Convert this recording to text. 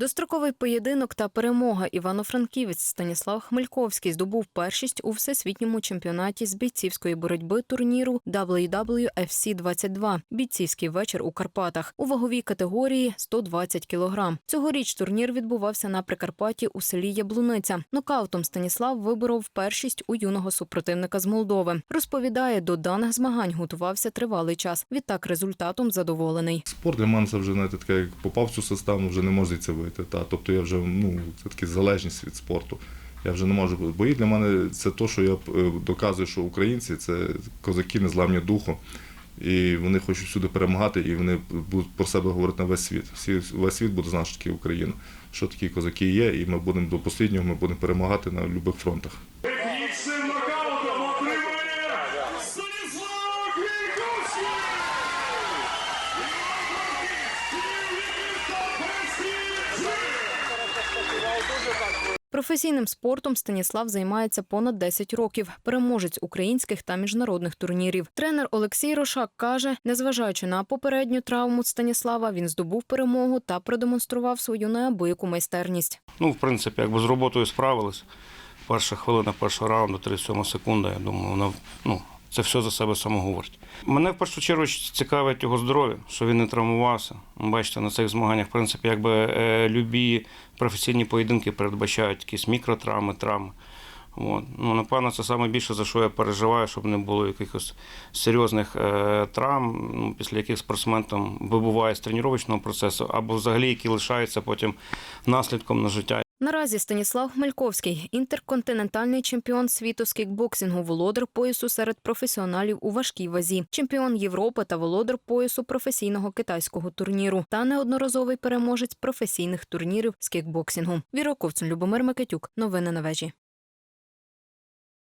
Достроковий поєдинок та перемога Івано-Франківець Станіслав Хмельковський здобув першість у всесвітньому чемпіонаті з бійцівської боротьби турніру WWFC 22 бійцівський вечір у Карпатах у ваговій категорії 120 кг. Цьогоріч турнір відбувався на Прикарпатті у селі Яблуниця. Нокаутом Станіслав виборов першість у юного супротивника з Молдови. Розповідає, до даних змагань готувався тривалий час. Відтак результатом задоволений. Спорт для мене це вже знаєте, таке, як попав в цю систему, вже не можу це вийти. Та. Тобто я вже ну, це така залежність від спорту. Я вже не можу. Бої для мене це те, що я е, доказую, що українці це козаки незламні духу. І вони хочуть всюди перемагати, і вони будуть про себе говорити на весь світ. Всі, весь світ буде знати, що таке Україна, що такі козаки є, і ми будемо до останнього, ми будемо перемагати на будь-яких фронтах. Технічним нокаутом отримує Станіслав Хмельковський! Професійним спортом Станіслав займається понад 10 років. Переможець українських та міжнародних турнірів. Тренер Олексій Рошак каже, незважаючи на попередню травму Станіслава, він здобув перемогу та продемонстрував свою неабияку майстерність. Ну, в принципі, якби з роботою справились. Перша хвилина першого раунду, 37 секунда, я думаю, вона ну, це все за себе само говорить. Мене в першу чергу цікавить його здоров'я, що він не травмувався. Бачите, на цих змаганнях, в принципі, якби е, любі професійні поєдинки передбачають якісь мікротравми, травми. От. Ну, напевно, це саме більше, за що я переживаю, щоб не було якихось серйозних е, травм, ну, після яких спортсмен там вибуває з тренувального процесу, або взагалі які лишаються потім наслідком на життя. Наразі Станіслав Хмельковський інтерконтинентальний чемпіон світу з кікбоксингу, володар поясу серед професіоналів у важкій вазі, чемпіон Європи та володар поясу професійного китайського турніру та неодноразовий переможець професійних турнірів з кікбоксингу. Віра Любомир Микитюк. Новини на вежі.